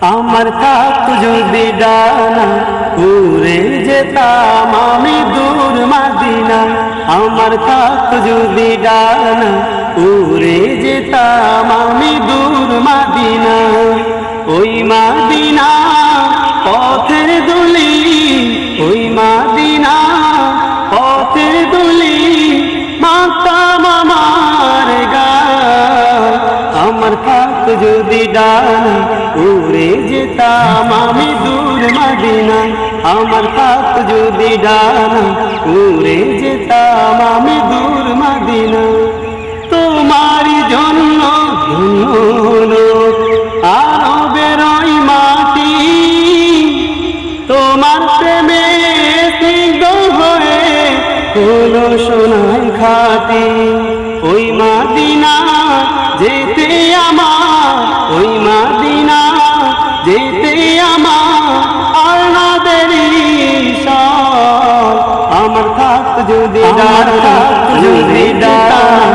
আমার থাক যদি ডানা, উড়ে যেতাম আমি দূর মাদিনা। আমার থাক যদি ডানা, উড়ে যেতাম আমি দূর মাদিনা। যদি ডানা উড়ে যেতাম আমি দূর আমার যদি ডানা উড়ে যেতাম আমি দূর জন্য আরও বেরোই মাটি। তোমার প্রেমে হয়ে হলো সোনাই খাটি। ওই মাদিনা যেতে আমার আমার আর না দেরি আমার থাক যদি ডার যদি ডার